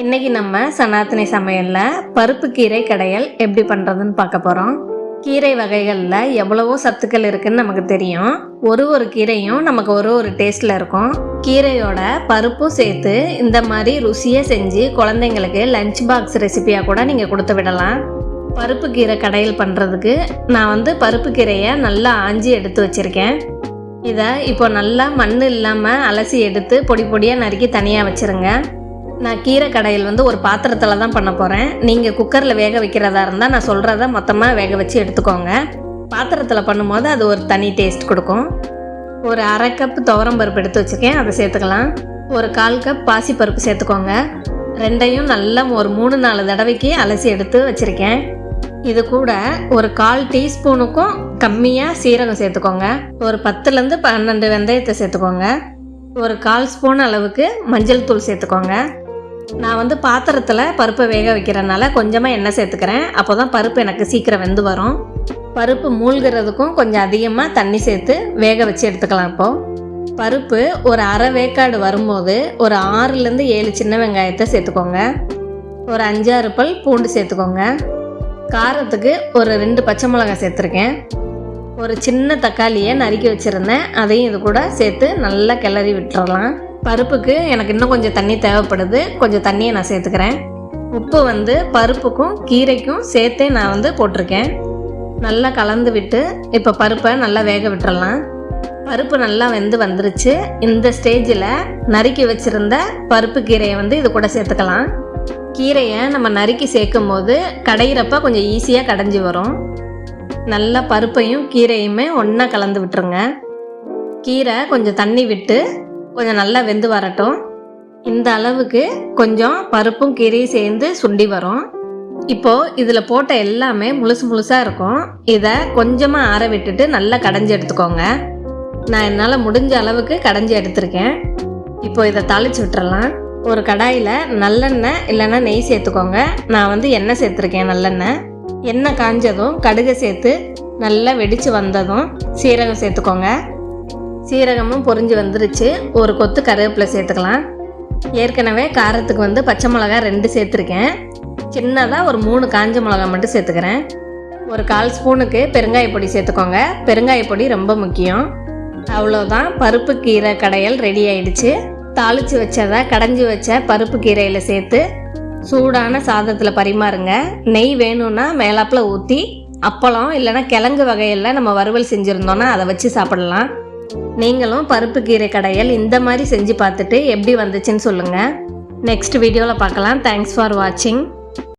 இன்னைக்கு நம்ம சனாத்தனி சமையலில் பருப்பு கீரை கடையல் எப்படி பண்ணுறதுன்னு பார்க்க போகிறோம் கீரை வகைகளில் எவ்வளவோ சத்துக்கள் இருக்குன்னு நமக்கு தெரியும். ஒரு ஒரு கீரையும் நமக்கு ஒரு ஒரு டேஸ்ட்டில் இருக்கும். கீரையோட பருப்பும் சேர்த்து இந்த மாதிரி ருசியாக செஞ்சு குழந்தைங்களுக்கு லஞ்ச் பாக்ஸ் ரெசிபியாக கூட நீங்கள் கொடுத்து விடலாம். பருப்பு கீரை கடையல் பண்ணுறதுக்கு நான் வந்து பருப்பு கீரையை நல்லா ஆஞ்சி எடுத்து வச்சுருக்கேன். இதை இப்போ நல்லா மண் இல்லாமல் அலசி எடுத்து பொடி பொடியாக நறுக்கி தனியாக வச்சுருங்க. நான் கீரை கடையில் வந்து ஒரு பாத்திரத்தில் தான் பண்ண போகிறேன் நீங்கள் குக்கரில் வேக வைக்கிறதா இருந்தால் நான் சொல்கிறத மொத்தமாக வேக வச்சு எடுத்துக்கோங்க. பாத்திரத்தில் பண்ணும்போது அது ஒரு தனி டேஸ்ட் கொடுக்கும். ஒரு அரை கப் துவரம்பருப்பு எடுத்து வச்சுருக்கேன் அதை சேர்த்துக்கலாம். ஒரு கால் கப் பாசிப்பருப்பு சேர்த்துக்கோங்க. ரெண்டையும் நல்லா ஒரு மூணு நாலு தடவைக்கு அலசி எடுத்து வச்சுருக்கேன். இது கூட ஒரு கால் டீஸ்பூனுக்கும் கம்மியாக சீரகம் சேர்த்துக்கோங்க. ஒரு பத்துலேருந்து பன்னெண்டு வெந்தயத்தை சேர்த்துக்கோங்க. ஒரு கால் ஸ்பூன் அளவுக்கு மஞ்சள் தூள் சேர்த்துக்கோங்க. நான் வந்து பாத்திரத்தில் பருப்பை வேக வைக்கிறனால கொஞ்சமாக எண்ணெய் சேர்த்துக்கிறேன். அப்போ தான் பருப்பு எனக்கு சீக்கிரம் வெந்து வரும். பருப்பு மூழ்கிறதுக்கும் கொஞ்சம் அதிகமாக தண்ணி சேர்த்து வேக வச்சு எடுத்துக்கலாம் இப்போது பருப்பு ஒரு அரை வேக்காடு வரும்போது ஒரு ஆறுலேருந்து ஏழு சின்ன வெங்காயத்தை சேர்த்துக்கோங்க. ஒரு அஞ்சாறு பல் பூண்டு சேர்த்துக்கோங்க. காரத்துக்கு ஒரு ரெண்டு பச்சை மிளகாய் சேர்த்துருக்கேன். ஒரு சின்ன தக்காளியை நறுக்கி வச்சுருந்தேன். அதையும் இது கூட சேர்த்து நல்லா கிளறி விட்டுறலாம். பருப்புக்கு எனக்கு இன்னும் கொஞ்சம் தண்ணி தேவைப்படுது. கொஞ்சம் தண்ணியை நான் சேர்த்துக்கிறேன். உப்பு வந்து பருப்புக்கும் கீரைக்கும் சேர்த்தே நான் வந்து போட்டிருக்கேன். நல்லா கலந்து விட்டு இப்போ பருப்பை நல்லா வேக விட்டுறலாம். பருப்பு நல்லா வெந்து வந்துருச்சு. இந்த ஸ்டேஜில் நறுக்கி வச்சுருந்த பருப்பு கீரையை வந்து இது கூட சேர்த்துக்கலாம். கீரையை நம்ம நறுக்கி சேர்க்கும் போது கடையிறப்ப கொஞ்சம் ஈஸியாக கடைஞ்சி வரும். நல்லா பருப்பையும் கீரையுமே ஒன்றா கலந்து விட்டுருங்க. கீரை கொஞ்சம் தண்ணி விட்டு கொஞ்சம் நல்லா வெந்து வரட்டும். இந்த அளவுக்கு கொஞ்சம் பருப்பும் கீரையும் சேர்ந்து சுண்டி வரும். இப்போது இதில் போட்ட எல்லாமே முழுசு முழுசாக இருக்கும். இதை கொஞ்சமாக ஆற விட்டுட்டு நல்லா கடைஞ்சி எடுத்துக்கோங்க. நான் என்னால் முடிஞ்ச அளவுக்கு கடைஞ்சி எடுத்திருக்கேன். இப்போ இதை தாளிச்சு விட்டுறலாம். ஒரு கடாயில் நல்லெண்ணெய் இல்லைன்னா நெய் சேர்த்துக்கோங்க. நான் வந்து எண்ணெய் சேர்த்துருக்கேன் நல்லெண்ணெய். எண்ணெய் காஞ்சதும் கடுகை சேர்த்து நல்லா வெடித்து வந்ததும் சீரகம் சேர்த்துக்கோங்க. சீரகமும் பொரிஞ்சு வந்துருச்சு. ஒரு கொத்து கருவேப்பிலை சேர்த்துக்கலாம். ஏற்கனவே காரத்துக்கு வந்து பச்சை மிளகா ரெண்டு சேர்த்துருக்கேன். சின்னதாக ஒரு மூணு காஞ்ச மிளகா மட்டும் சேர்த்துக்கிறேன். ஒரு கால் ஸ்பூனுக்கு பெருங்காய பொடி சேர்த்துக்கோங்க. பெருங்காய பொடி ரொம்ப முக்கியம். அவ்வளோதான் பருப்பு கீரை கடையல் ரெடி ஆயிடுச்சு. தாளித்து வச்சதை கடைஞ்சி வச்ச பருப்பு கீரையில் சேர்த்து சூடான சாதத்தில் பரிமாறுங்க. நெய் வேணும்னா மேலாப்பில் ஊற்றி அப்பளம் இல்லைன்னா கிழங்கு வகையில் நம்ம வறுவல் செஞ்சுருந்தோன்னா அதை வச்சு சாப்பிடலாம். நீங்களும் பருப்பு கீரை கடையல் இந்த மாதிரி செஞ்சு பார்த்துட்டு எப்படி வந்துச்சுன்னு சொல்லுங்கள் நெக்ஸ்ட் வீடியோவில் பார்க்கலாம். தேங்க்ஸ் ஃபார் வாட்சிங்